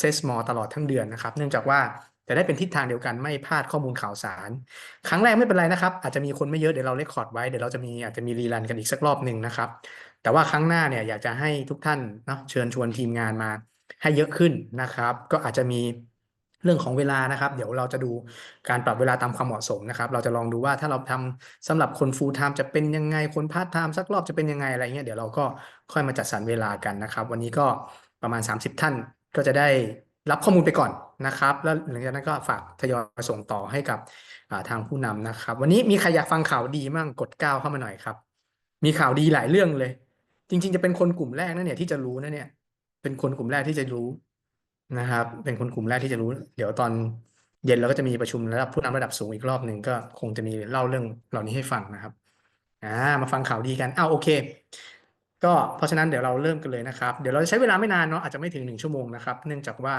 Success More ตลอดทั้งเดือนนะครับ เนื่องจากว่าจะได้เป็นทิศทางเดียวกันไม่พลาดข้อมูลข่าวสาร ครั้งแรกไม่เป็นไรนะครับ อาจจะมีคนไม่เยอะเดี๋ยวเราเรคคอร์ดไว้เดี๋ยวเราจะมีอาจจะมีรีรันกันอีกสักรอบหนึ่งนะครับ แต่ว่าครั้งหน้าเนี่ยอยากจะให้ทุกท่านเนาะเชิญชวนทีมงานมาให้เยอะขึ้นนะครับ ก็อาจจะมีเรื่องของเวลานะครับ เดี๋ยวเราจะดูการปรับเวลาตามความเหมาะสมนะครับ เราจะลองดูว่าถ้าเราทำสำหรับคน full time จะเป็นยังไงคน part time สักรอบจะเป็นยังไงอะไรเงี้ยเดี๋ยวเราก็ค่อยมาจัดสรรเวลากันนะครับ วันนี้ก็ประมาณ 30 ท่าน ก็จะได้รับข้อมูลไปก่อนนะครับ แล้วหลังจากนั้นก็ฝากทยอยส่งต่อให้กับทางผู้นำนะครับ วันนี้มีใครอยากฟังข่าวดีมั่งกดก้าวเข้ามาหน่อยครับ มีข่าวดีหลายเรื่องเลย จริง ๆ จะเป็นคนกลุ่มแรกนะเนี่ยที่จะรู้นะเนี่ย เป็นคนกลุ่มแรกที่จะรู้นะครับ เป็นคนกลุ่มแรกที่จะรู้ เดี๋ยวตอนเย็นเราก็จะมีประชุมระดับผู้นำระดับสูงอีกรอบหนึ่งก็คงจะมีเล่าเรื่องเหล่านี้ให้ฟังนะครับอ่ามาฟังข่าวดีกันอ้าวโอเค ก็เพราะฉะนั้นเดี๋ยวเราเริ่มกันเลยนะครับ เดี๋ยวเราจะใช้เวลาไม่นานเนาะอาจจะไม่ถึงหนึ่งชั่วโมงนะครับเนื่องจากว่า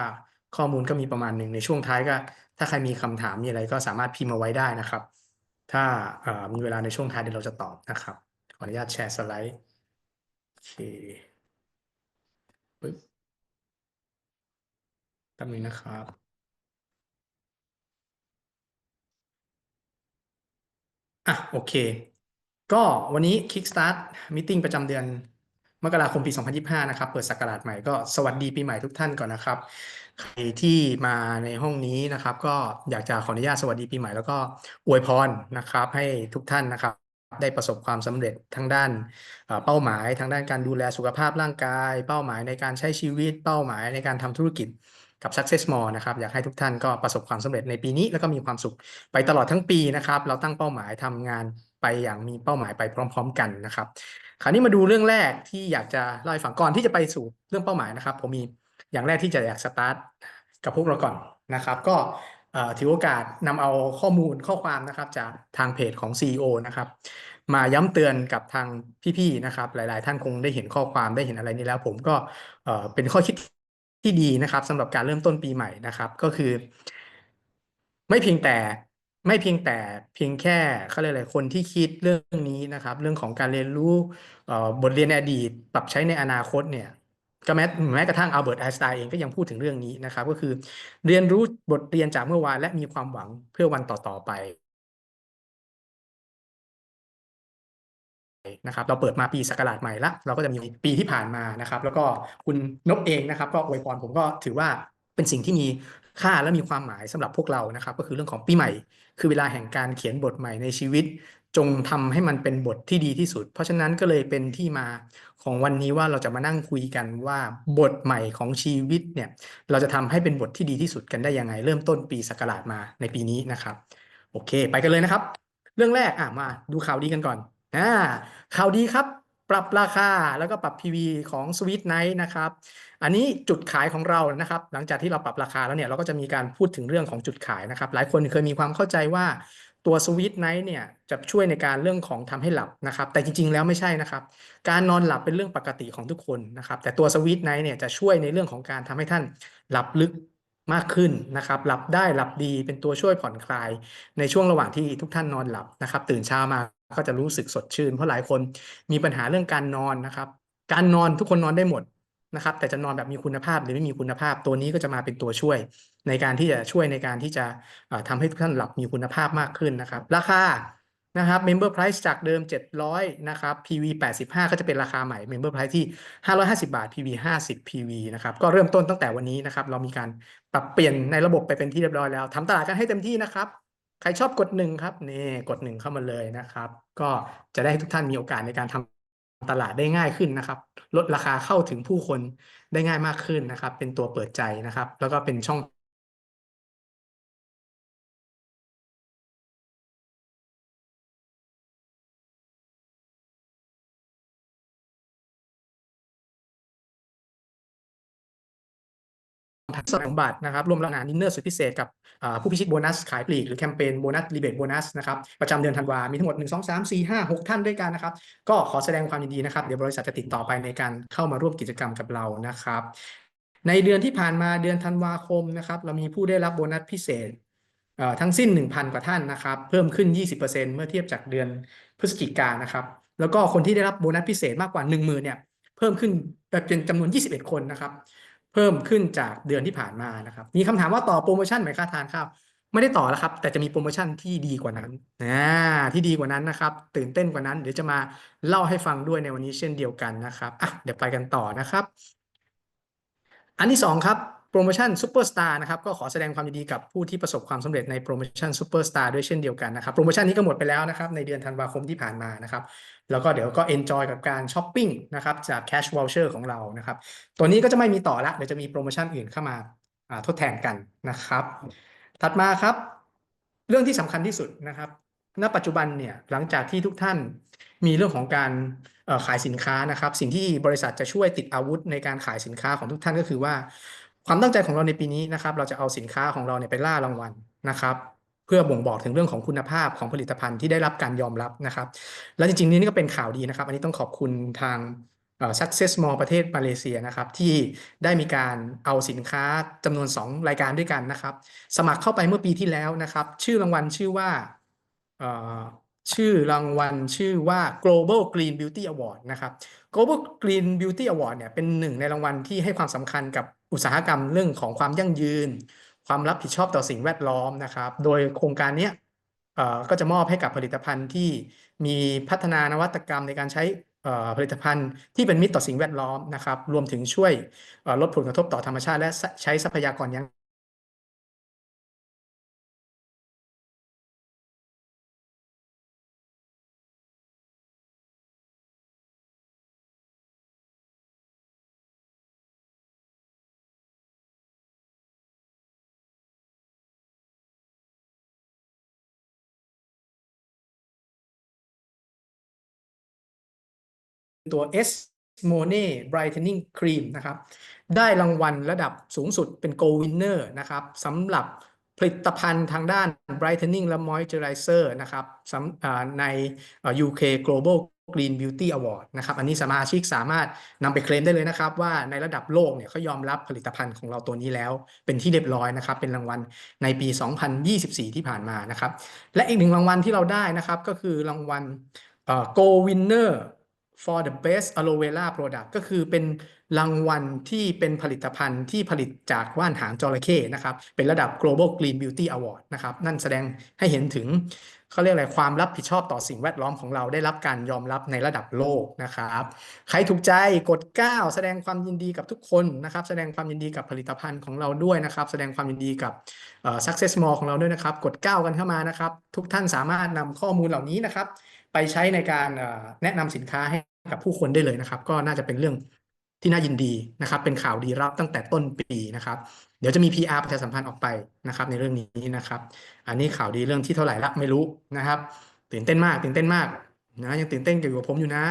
ข้อมูลก็มีประมาณหนึ่งในช่วงท้ายก็ ถ้าใครมีคำถามมีอะไรก็สามารถพิมพ์มาไว้ได้นะครับ ถ้ามีเวลาในช่วงท้ายเดี๋ยวเราจะตอบนะครับ ขออนุญาตแชร์สไลด์โอเคปึ๊บแป๊บนึงนะครับอะโอเค ก็วันนี้ Kickstart Meeting ประจำเดือนมกราคมปี 2025 นะครับ เปิดศักราชใหม่ก็สวัสดีปีใหม่ทุกท่านก่อนนะครับ ใครที่มาในห้องนี้นะครับ ก็อยากจะขออนุญาตสวัสดีปีใหม่แล้วก็อวยพรนะครับ ให้ทุกท่านนะครับ ได้ประสบความสำเร็จทั้งด้านเป้าหมายทางด้านการดูแลสุขภาพร่างกาย เป้าหมายในการใช้ชีวิตเป้าหมายในการทำธุรกิจกับ Success More นะครับอยากให้ทุกท่านก็ประสบความสำเร็จในปีนี้ แล้วก็มีความสุขไปตลอดทั้งปีนะครับ เราตั้งเป้าหมายทำงาน อย่างมีเป้าหมายไปพร้อม ๆ กันนะครับ คราวนี้มาดูเรื่องแรกที่อยากจะเล่าให้ฟังก่อนที่จะไปสู่เรื่องเป้าหมายนะครับ ผมมีอย่างแรกที่จะอยากสตาร์ทกับพวกเราก่อนนะครับ ก็เอ่อถือโอกาสนำเอาข้อมูลข้อความนะครับจากทางเพจของ CEO นะครับมาย้ำเตือนกับทางพี่ๆนะครับ หลาย ๆ ท่านคงได้เห็นข้อความได้เห็นอะไรนี้แล้ว ผมก็เอ่อเป็นข้อคิดที่ดีนะครับสำหรับการเริ่มต้นปีใหม่นะครับ ก็คือ ไม่เพียงแต่ ไม่เพียงแต่เพียงแค่เขาเรียกอะไรคนที่คิดเรื่องนี้นะครับ เรื่องของการเรียนรู้บทเรียนอดีต ปรับใช้ในอนาคตเนี่ยก็แม้แม้กระทั่งอัลเบิร์ตไอน์สไตน์เองก็ยังพูดถึงเรื่องนี้นะครับ ก็คือเรียนรู้บทเรียนจากเมื่อวานและมีความหวังเพื่อวันต่อๆไปนะครับเราเปิดมาปีศักราชใหม่ละเราก็จะมีปีที่ผ่านมานะครับ แล้วก็คุณนพเองนะครับ ก็อวยพรผมก็ถือว่าเป็นสิ่งที่มีค่าและมีความหมายสำหรับพวกเรานะครับ ก็คือเรื่องของปีใหม่ คือเวลาแห่งการเขียนบทใหม่ในชีวิต จงทำให้มันเป็นบทที่ดีที่สุด เพราะฉะนั้นก็เลยเป็นที่มาของวันนี้ว่าเราจะมานั่งคุยกันว่าบทใหม่ของชีวิตเนี่ยเราจะทำให้เป็นบทที่ดีที่สุดกันได้ยังไง เริ่มต้นปีศักราชมาในปีนี้นะครับ โอเค ไปกันเลยนะครับ เรื่องแรกอะมาดูข่าวดีกันก่อนอ่าข่าวดีครับ ปรับราคาแล้วก็ปรับ PV ของ Sweet Night นะครับ อันนี้จุดขายของเรานะครับ หลังจากที่เราปรับราคาแล้วเนี่ยเราก็จะมีการพูดถึงเรื่องของจุดขายนะครับ หลายคนเคยมีความเข้าใจว่าตัว Sweet Night เนี่ยจะช่วยในการเรื่องของทำให้หลับนะครับ แต่จริงๆแล้วไม่ใช่นะครับ การนอนหลับเป็นเรื่องปกติของทุกคนนะครับ แต่ตัว Sweet Night เนี่ยจะช่วยในเรื่องของการทำให้ท่านหลับลึก มากขึ้นนะครับ หลับได้หลับดีเป็นตัวช่วยผ่อนคลาย ในช่วงระหว่างที่ทุกท่านนอนหลับนะครับ ตื่นเช้ามาก็จะรู้สึกสดชื่น เพราะหลายคนมีปัญหาเรื่องการนอนนะครับ การนอนทุกคนนอนได้หมดนะครับ แต่จะนอนแบบมีคุณภาพหรือไม่มีคุณภาพ ตัวนี้ก็จะมาเป็นตัวช่วย ในการที่จะช่วยในการที่จะเอ่อทำให้ทุกท่านหลับมีคุณภาพมากขึ้นนะครับ ราคา นะครับ Member Price จากเดิม 700 นะครับ PV 85 ก็จะเป็นราคาใหม่ Member Price ที่ 550 บาท PV 50 PV นะครับ ก็เริ่มต้นตั้งแต่วันนี้นะครับ เรามีการปรับเปลี่ยนในระบบไปเป็นที่เรียบร้อยแล้วทำตลาดกันให้เต็มที่นะครับ ใครชอบกดหนึ่งครับ นี่กดหนึ่งเข้ามาเลยนะครับ ก็จะได้ให้ทุกท่านมีโอกาสในการทำตลาดได้ง่ายขึ้นนะครับ ลดราคาเข้าถึงผู้คนได้ง่ายมากขึ้นนะครับ เป็นตัวเปิดใจนะครับ แล้วก็เป็นช่อง สองบาทนะครับร่วมรับงานดินเนอร์สุดพิเศษกับผู้พิชิตโบนัสขายปลีกหรือแคมเปญโบนัสรีเบทโบนัสนะครับประจำเดือนธันวา มีทั้งหมด 1 2 3 4 5 6 ท่านด้วยกันนะครับ ก็ขอแสดงความยินดีนะครับ เดี๋ยวบริษัทจะติดต่อไปในการเข้ามาร่วมกิจกรรมกับเรานะครับ ในเดือนที่ผ่านมาเดือนธันวาคมนะครับเรามีผู้ได้รับโบนัสพิเศษทั้งสิ้น 1,000 กว่าท่านนะครับ เพิ่มขึ้น 20%เมื่อเทียบจากเดือนพฤศจิกายนนะครับ แล้วก็คนที่ได้รับโบนัสพิเศษมากกว่า 10,000เนี่ยเพิ่มขึ้นเป็นจำนวน 21 คนนะครับ พิ่มขึ้นจากเดือนที่ผ่านมานะครับ มีคำถามว่าต่อโปรโมชั่นไหมค่าทานข้าวไม่ได้ต่อแล้วครับ แต่จะมีโปรโมชั่นที่ดีกว่านั้นนะที่ดีกว่านั้นนะครับ ตื่นเต้นกว่านั้น เดี๋ยวจะมาเล่าให้ฟังด้วยในวันนี้เช่นเดียวกันนะครับอะเดี๋ยวไปกันต่อนะครับ อันที่สองครับ โปรโมชั่นซูเปอร์สตาร์นะครับก็ขอแสดงความยินดีกับผู้ที่ประสบความสำเร็จในโปรโมชั่นซูเปอร์สตาร์ด้วยเช่นเดียวกันนะครับโปรโมชั่นนี้ก็หมดไปแล้วนะครับในเดือนธันวาคมที่ผ่านมานะครับแล้วก็เดี๋ยวก็เอนจอยกับการช้อปปิ้งนะครับจากแคชวอลเชอร์ของเรานะครับตัวนี้ก็จะไม่มีต่อละเดี๋ยวจะมีโปรโมชั่นอื่นเข้ามาทดแทนกันนะครับ ถัดมาครับ เรื่องที่สำคัญที่สุดนะครับณปัจจุบันเนี่ยหลังจากที่ทุกท่านมีเรื่องของการขายสินค้านะครับ สิ่งที่บริษัทจะช่วยติดอาวุธในการขายสินค้าของทุกท่านก็คือว่า ความตั้งใจของเราในปีนี้นะครับ เราจะเอาสินค้าของเราเนี่ยไปล่ารางวัลนะครับ เพื่อบ่งบอกถึงเรื่องของคุณภาพของผลิตภัณฑ์ที่ได้รับการยอมรับนะครับ และจริงๆ นี่ก็เป็นข่าวดีนะครับ อันนี้ต้องขอบคุณทาง Success Mall ประเทศมาเลเซียนะครับ ที่ได้มีการเอาสินค้าจำนวน 2 รายการด้วยกันนะครับ สมัครเข้าไปเมื่อปีที่แล้วนะครับ ชื่อรางวัลชื่อว่าชื่อรางวัลชื่อว่า Global Green Beauty Award นะครับ Global Green Beauty Award เนี่ยเป็นหนึ่งในรางวัลที่ให้ความสำคัญกับ อุตสาหกรรมเรื่องของความยั่งยืน ความรับผิดชอบต่อสิ่งแวดล้อมนะครับ โดยโครงการนี้ก็จะมอบให้กับผลิตภัณฑ์ที่มีพัฒนานวัตกรรมในการใช้ผลิตภัณฑ์ที่เป็นมิตรต่อสิ่งแวดล้อมนะครับ รวมถึงช่วยลดผลกระทบต่อธรรมชาติ และใช้ทรัพยากรยัง ตัว S m o n e Brightening Cream นะครับ ได้รางวัลระดับสูงสุดเป็น Gold Winner นะครับสำหรับผลิตภัณฑ์ทางด้าน Brightening และ Moisturizer นะครับใน UK Global Green Beauty Award นะครับ อันนี้สมาชิกสามารถนำไปเคลมได้เลยนะครับ ว่าในระดับโลกเนี่ยเขายอมรับผลิตภัณฑ์ของเราตัวนี้แล้ว เป็นที่เรียบร้อยนะครับ เป็นรางวัลในปี 2024 ที่ผ่านมานะครับ และอีกหนึ่งรางวัลที่เราได้นะครับ ก็คือรางวัล Gold Winner for the best aloe vera product ก็คือเป็นรางวัลที่เป็นผลิตภัณฑ์ที่ผลิตจากว่านหางจระเข้นะครับ เป็นระดับ global green beauty award นะครับ นั่นแสดงให้เห็นถึงเขาเรียกอะไรความรับผิดชอบต่อสิ่งแวดล้อมของเราได้รับการยอมรับในระดับโลกนะครับ ใครถูกใจกด 9 แสดงความยินดีกับทุกคนนะครับ แสดงความยินดีกับผลิตภัณฑ์ของเราด้วยนะครับ แสดงความยินดีกับ success mall ของเราด้วยนะครับ กด 9 กันเข้ามานะครับ ทุกท่านสามารถนำข้อมูลเหล่านี้นะครับ ไปใช้ในการแนะนำสินค้าให้กับผู้คนได้เลยนะครับ ก็น่าจะเป็นเรื่องที่น่ายินดีนะครับ เป็นข่าวดีรับตั้งแต่ต้นปีนะครับ เดี๋ยวจะมี PR ประชาสัมพันธ์ออกไปนะครับ ในเรื่องนี้นะครับ อันนี้ข่าวดีเรื่องที่เท่าไหร่ละไม่รู้นะครับ ตื่นเต้นมาก ตื่นเต้นมากนะยังตื่นเต้นเกี่ยวกับผมอยู่นะ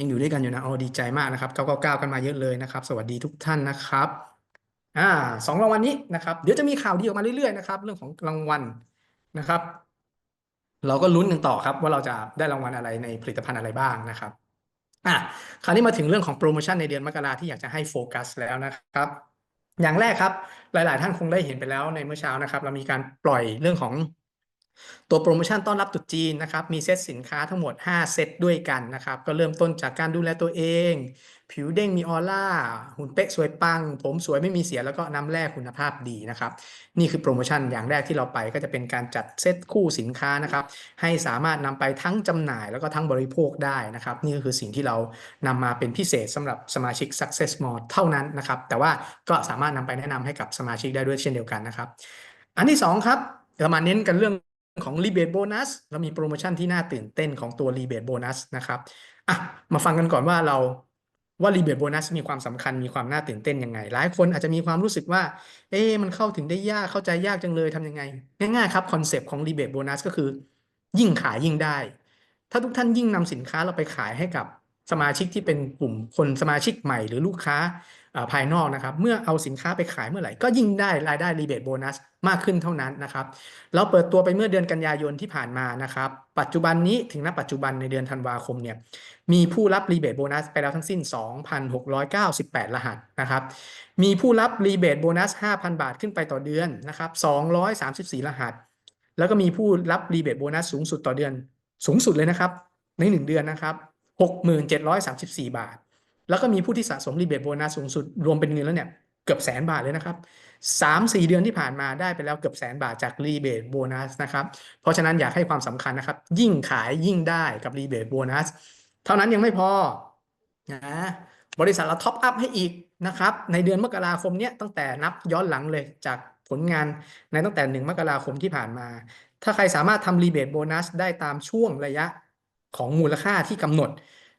ยังอยู่ด้วยกันอยู่นะโอ๋อดีใจมากนะครับเก้าเก้ากันมาเยอะเลยนะครับ สวัสดีทุกท่านนะครับอ่าสองรางวัลนี้นะครับ เดี๋ยวจะมีข่าวดีออกมาเรื่อยๆนะครับ เรื่องของรางวัลนะครับ เราก็ลุ้นกันต่อครับว่าเราจะได้รางวัลอะไรในผลิตภัณฑ์อะไรบ้างนะครับอะคราวนี้มาถึงเรื่องของโปรโมชั่นในเดือนมกราที่อยากจะให้โฟกัสแล้วนะครับ อย่างแรกครับ หลาย ๆ ท่านคงได้เห็นไปแล้วในเมื่อเช้านะครับ เรามีการปล่อยเรื่องของตัวโปรโมชั่นต้อนรับตรุษจีนนะครับ มีเซตสินค้าทั้งหมด 5 เซตด้วยกันนะครับ ก็เริ่มต้นจากการดูแลตัวเอง ผิวเด้งมีออร่าหุ่นเป๊ะสวยปัง ผมสวยไม่มีเสียแล้วก็น้ำแร่คุณภาพดีนะครับ นี่คือโปรโมชั่นอย่างแรกที่เราไปก็จะเป็นการจัดเซตคู่สินค้านะครับ ให้สามารถนำไปทั้งจำหน่ายแล้วก็ทั้งบริโภคได้นะครับ นี่ก็คือสิ่งที่เรานำมาเป็นพิเศษสำหรับสมาชิก Success Mall เท่านั้นนะครับ แต่ว่าก็สามารถนำไปแนะนำให้กับสมาชิกได้ด้วยเช่นเดียวกันนะครับ อันที่2ครับเรามาเน้นกันเรื่องของ rebate bonus เรามีโปรโมชั่นที่น่าตื่นเต้นของตัว rebate bonus นะครับอะมาฟังกันก่อนว่าเรา ว่ารีเบทโบนัสมีความสำคัญมีความน่าตื่นเต้นยังไง หลายคนอาจจะมีความรู้สึกว่า เอ๊มันเข้าถึงได้ยากเข้าใจยากจังเลยทำยังไง ง่ายๆครับคอนเซปต์ของรีเบทโบนัสก็คือ ยิ่งขายยิ่งได้ ถ้าทุกท่านยิ่งนำสินค้าเราไปขายให้กับสมาชิกที่เป็นกลุ่มคนสมาชิกใหม่หรือลูกค้า ภายนอกนะครับ เมื่อเอาสินค้าไปขายเมื่อไหร่ ก็ยิ่งได้รายได้รีเบทโบนัสมากขึ้นเท่านั้นนะครับ เราเปิดตัวไปเมื่อเดือนกันยายนที่ผ่านมานะครับ ปัจจุบันนี้ถึงณปัจจุบันในเดือนธันวาคมเนี่ย มีผู้รับรีเบทโบนัสไปแล้วทั้งสิ้น 2,698 รหัสนะครับ มีผู้รับรีเบทโบนัส 5,000 บาทขึ้นไปต่อเดือนนะครับ 234 รหัส แล้วก็มีผู้รับรีเบทโบนัสสูงสุดต่อเดือน สูงสุดเลยนะครับ ใน 1 เดือนนะครับ 6734 บาท แล้วก็มีผู้ที่สะสมรีเบทโบนัสสูงสุดรวมเป็นเงินแล้วเนี่ยเกือบแสนบาทเลยนะครับสามสี่เดือนที่ผ่านมาได้ไปแล้วเกือบแสนบาทจากรีเบทโบนัสนะครับ เพราะฉะนั้นอยากให้ความสำคัญนะครับ ยิ่งขายยิ่งได้กับรีเบทโบนัสเท่านั้นยังไม่พอนะบริษัทเราท็อปอัพให้อีกนะครับ ในเดือนมกราคมเนี้ยตั้งแต่นับย้อนหลังเลยจากผลงานในตั้งแต่หนึ่งมกราคมที่ผ่านมา ถ้าใครสามารถทำรีเบทโบนัสได้ตามช่วงระยะของมูลค่าที่กำหนด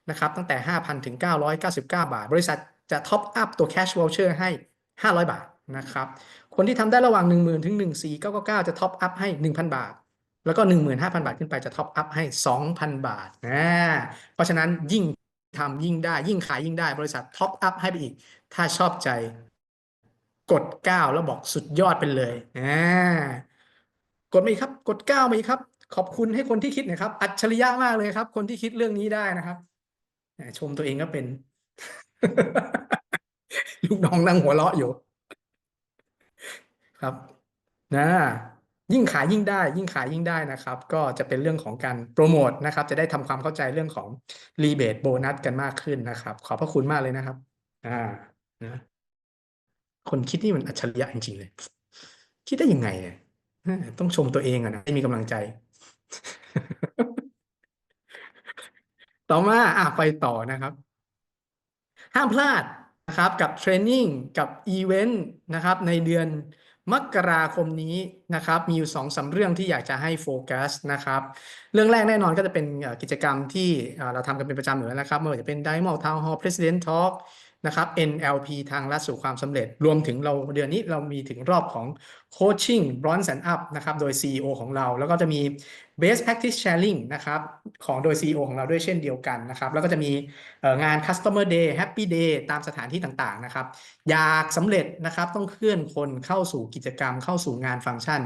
นะครับตั้งแต่ 5,000 ถึง 999 บาท บริษัทจะท็อปอัพตัว cash voucher ให้ 500 บาทนะครับ คนที่ทำได้ระหว่าง 10,000 ถึง 14,999 จะท็อปอัพให้ 1,000 บาท แล้วก็ 15,000 บาทขึ้นไปจะท็อปอัพให้ 2,000 บาทนะเพราะฉะนั้นยิ่งทำยิ่งได้ยิ่งขายยิ่งได้บริษัทท็อปอัพให้ไปอีก ถ้าชอบใจกด 9 แล้วบอกสุดยอดไปเลยนะกดมาอีกครับ กด 9 มาอีกครับ ขอบคุณให้คนที่คิดนะครับ อัจฉริยะมากเลยครับ คนที่คิดเรื่องนี้ได้นะครับ ชมตัวเองก็เป็น ลูกน้องนั่งหัวเราะอยู่ ครับ นะยิ่งขายยิ่งได้ ยิ่งขายยิ่งได้นะครับ ก็จะเป็นเรื่องของการโปรโมทนะครับ จะได้ทำความเข้าใจเรื่องของรีเบทโบนัสกันมากขึ้นนะครับ ขอบพระคุณมากเลยนะครับ อ่านะคนคิดนี่มันอัจฉริยะจริงๆเลย คิดได้ยังไงเนี่ยต้องชมตัวเองอะนะให้มีกำลังใจ ต่อมาอะไปต่อนะครับ ห้ามพลาดนะครับกับเทรนนิ่งกับอีเวนต์นะครับในเดือนมกราคมนี้นะครับมีอยู่สองสามเรื่องที่อยากจะให้โฟกัสนะครับเรื่องแรกแน่นอนก็จะเป็นกิจกรรมที่เอ่อเราทำกันเป็นประจำอยู่แล้วนะครับไม่ว่าจะเป็น Diamond Town Hall President Talk นะครับ NLP ทางลัดสู่ความสำเร็จ รวมถึงเราเดือนนี้เรามีถึงรอบของ Coaching Bronze and Up นะครับ โดย CEO ของเรา แล้วก็จะมี Best Practice Sharing นะครับ ของโดย CEO ของเราด้วยเช่นเดียวกันนะครับ แล้วก็จะมีเอ่องาน Customer Day Happy Day ตามสถานที่ต่างๆนะครับ อยากสำเร็จนะครับ ต้องเคลื่อนคนเข้าสู่กิจกรรม เข้าสู่งานฟังก์ชัน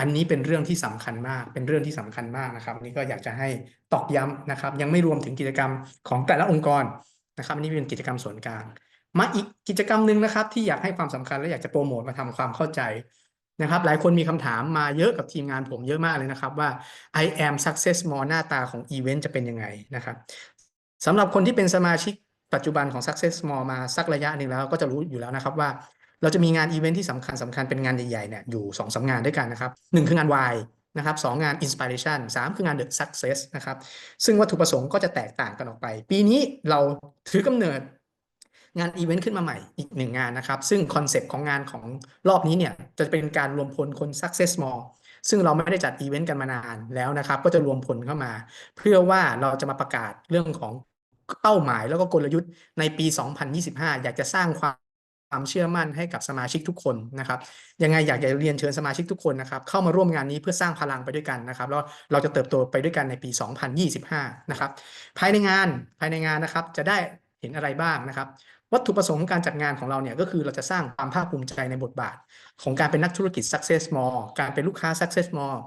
อันนี้เป็นเรื่องที่สำคัญมาก เป็นเรื่องที่สำคัญมากนะครับนี่ก็อยากจะให้ตอกย้ำนะครับ ยังไม่รวมถึงกิจกรรมของแต่ละองค์กร นะครับอันนี้เป็นกิจกรรมส่วนกลาง มาอีกกิจกรรมหนึ่งนะครับ ที่อยากให้ความสำคัญและอยากจะโปรโมทมาทำความเข้าใจนะครับ หลายคนมีคำถามมาเยอะกับทีมงานผมเยอะมากเลยนะครับว่า I am success more หน้าตาของอีเวนต์จะเป็นยังไงนะครับสำหรับคนที่เป็นสมาชิกปัจจุบันของ Success More มาสักระยะหนึ่งแล้วก็จะรู้อยู่แล้วนะครับว่า เราจะมีงานอีเวนท์ที่สำคัญสำคัญเป็นงานใหญ่ๆเนี่ยอยู่สองสามงานด้วยกันนะครับหนึ่งคืองาน Y นะครับสองงาน Inspiration สามคืองาน The Success นะครับซึ่งวัตถุประสงค์ก็จะแตกต่างกันออกไป ปีนี้เราถือกำเนิดงานอีเวนต์ขึ้นมาใหม่อีกหนึ่งงานนะครับ ซึ่งคอนเซปต์ของงานของรอบนี้เนี่ยจะเป็นการรวมพลคน Success More ซึ่งเราไม่ได้จัดอีเวนต์กันมานานแล้วนะครับ ก็จะรวมพลเข้ามา เพื่อว่าเราจะมาประกาศเรื่องของเป้าหมายแล้วก็กลยุทธ์ในปี 2025 อยากจะสร้างความ ความเชื่อมั่นให้กับสมาชิกทุกคนนะครับยังไงอยากจะเรียนเชิญสมาชิกทุกคนนะครับเข้ามาร่วมงานนี้เพื่อสร้างพลังไปด้วยกันนะครับแล้วเราจะเติบโตไปด้วยกันในปี 2025 นะครับภายในงานภายในงานนะครับจะได้เห็นอะไรบ้างนะครับวัตถุประสงค์ของการจัดงานของเราเนี่ยก็คือเราจะสร้างความภาคภูมิใจในบทบาท ของการเป็นนักธุรกิจ success more การเป็นลูกค้า success more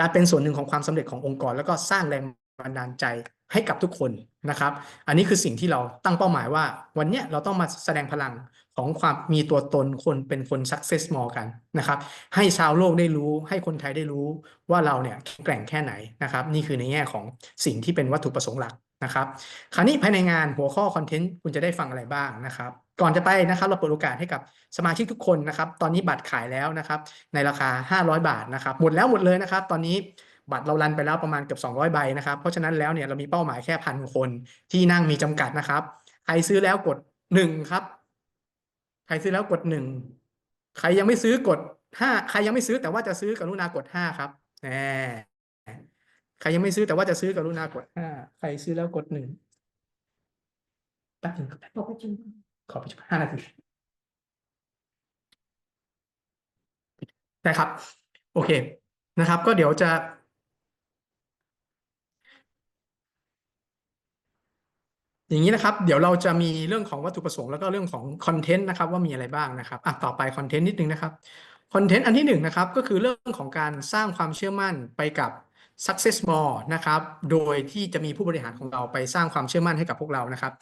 การเป็นส่วนหนึ่งของความสำเร็จขององค์กร แล้วก็สร้างแรงบันดาลใจให้กับทุกคนนะครับ อันนี้คือสิ่งที่เราตั้งเป้าหมายว่า วันเนี้ยเราต้องมาแสดงพลัง ของความมีตัวตนคนเป็นคน success more กันนะครับ ให้ชาวโลกได้รู้ ให้คนไทยได้รู้ว่าเราเนี่ยแข็งแกร่งแค่ไหนนะครับ นี่คือในแง่ของสิ่งที่เป็นวัตถุประสงค์หลักนะครับคราวนี้ภายในงานหัวข้อคอนเทนต์คุณจะได้ฟังอะไรบ้างนะครับ ก่อนจะไปนะครับ เราเปิดโอกาสให้กับสมาชิกทุกคนนะครับ ตอนนี้บัตรขายแล้วนะครับ ในราคา 500 บาทนะครับ หมดแล้วหมดเลยนะครับ ตอนนี้บัตรเรารันไปแล้วประมาณเกือบ200 ใบนะครับ เพราะฉะนั้นแล้วเนี่ยเรามีเป้าหมายแค่พันคนที่นั่งมีจำกัดนะครับ ใครซื้อแล้วกดหนึ่งครับ ใครซื้อแล้วกดหนึ่งใครยังไม่ซื้อกดห้าใครยังไม่ซื้อแต่ว่าจะซื้อกรุณากดห้าครับแหมใครยังไม่ซื้อแต่ว่าจะซื้อกรุณากดห้าใครซื้อแล้วกดหนึ่งแป๊บหนึงครับขอปชิมขอประชุมห้านาทีได้ครับ โอเคนะครับ ก็เดี๋ยวจะ อย่างนี้นะครับเดี๋ยวเราจะมีเรื่องของวัตถุประสงค์แล้วก็เรื่องของคอนเทนต์นะครับว่ามีอะไรบ้างนะครับอะต่อไปคอนเทนต์นิดนึงนะครับคอนเทนต์อันที่หนึ่งนะครับก็คือเรื่องของการสร้างความเชื่อมั่นไปกับ Success More นะครับโดยที่จะมีผู้บริหารของเราไปสร้างความเชื่อมั่นให้กับพวกเรานะครับ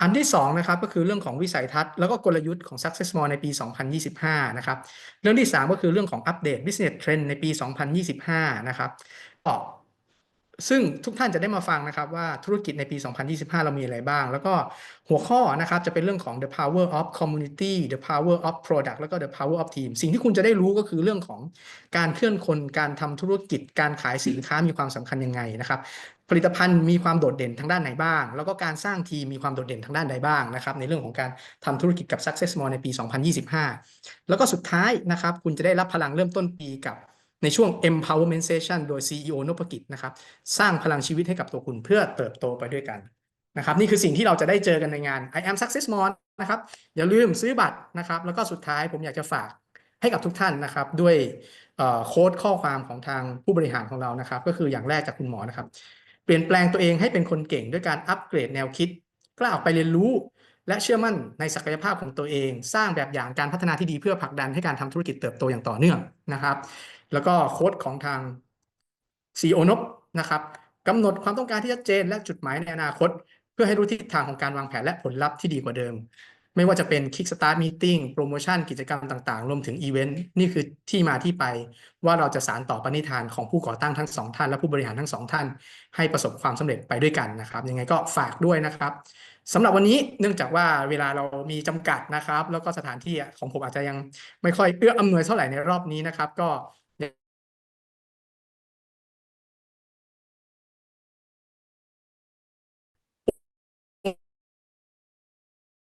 อันที่สองนะครับก็คือเรื่องของวิสัยทัศน์แล้วก็กลยุทธ์ของ Success More ในปี 2025 นะครับเรื่องที่สามก็คือเรื่องของอัปเดต Business Trend ในปี 2025 นะครับ ซึ่งทุกท่านจะได้มาฟังนะครับว่าธุรกิจในปี 2025 เรามีอะไรบ้าง แล้วก็หัวข้อนะครับจะเป็นเรื่องของ the power of community the power of product แล้วก็ the power of team สิ่งที่คุณจะได้รู้ก็คือเรื่องของการเคลื่อนคน การทำธุรกิจ การขายสินค้ามีความสำคัญยังไงนะครับ ผลิตภัณฑ์มีความโดดเด่นทางด้านไหนบ้าง แล้วก็การสร้างทีมมีความโดดเด่นทางด้านใดบ้างนะครับ ในเรื่องของการทำธุรกิจกับ Success More ในปี 2025 แล้วก็สุดท้ายนะครับ คุณจะได้รับพลังเริ่มต้นปีกับ ในช่วง empowerment session โดย CEO นพกิจนะครับ สร้างพลังชีวิตให้กับตัวคุณเพื่อเติบโตไปด้วยกันนะครับ นี่คือสิ่งที่เราจะได้เจอกันในงาน I am Success More นะครับ อย่าลืมซื้อบัตรนะครับ แล้วก็สุดท้ายผมอยากจะฝากให้กับทุกท่านนะครับ ด้วยโค้ดข้อความของทางผู้บริหารของเรานะครับ ก็คืออย่างแรกจากคุณหมอนะครับ เปลี่ยนแปลงตัวเองให้เป็นคนเก่งด้วยการอัปเกรดแนวคิดกล้าออกไปเรียนรู้และเชื่อมั่นในศักยภาพของตัวเอง สร้างแบบอย่างการพัฒนาที่ดีเพื่อผลักดันให้การทำธุรกิจเติบโตอย่างต่อเนื่องนะครับ แล้วก็โค้ดของทาง CEO นบนะครับกำหนดความต้องการที่ชัดเจนและจุดหมายในอนาคต เพื่อให้รู้ทิศทางของการวางแผนและผลลัพธ์ที่ดีกว่าเดิม ไม่ว่าจะเป็น Kickstart Meeting โปรโมชั่นกิจกรรมต่างๆ รวมถึงอีเวนต์นี่คือที่มาที่ไป ว่าเราจะสานต่อปณิธานของผู้ก่อตั้งทั้งสองท่านและผู้บริหารทั้งสองท่าน ให้ประสบความสำเร็จไปด้วยกันนะครับยังไงก็ฝากด้วยนะครับสำหรับวันนี้เนื่องจากว่าเวลาเรามีจำกัดนะครับ แล้วก็สถานที่ของผมอาจจะยังไม่ค่อยเอื้ออำนวยเท่าไหร่ในรอบนี้นะครับ ก็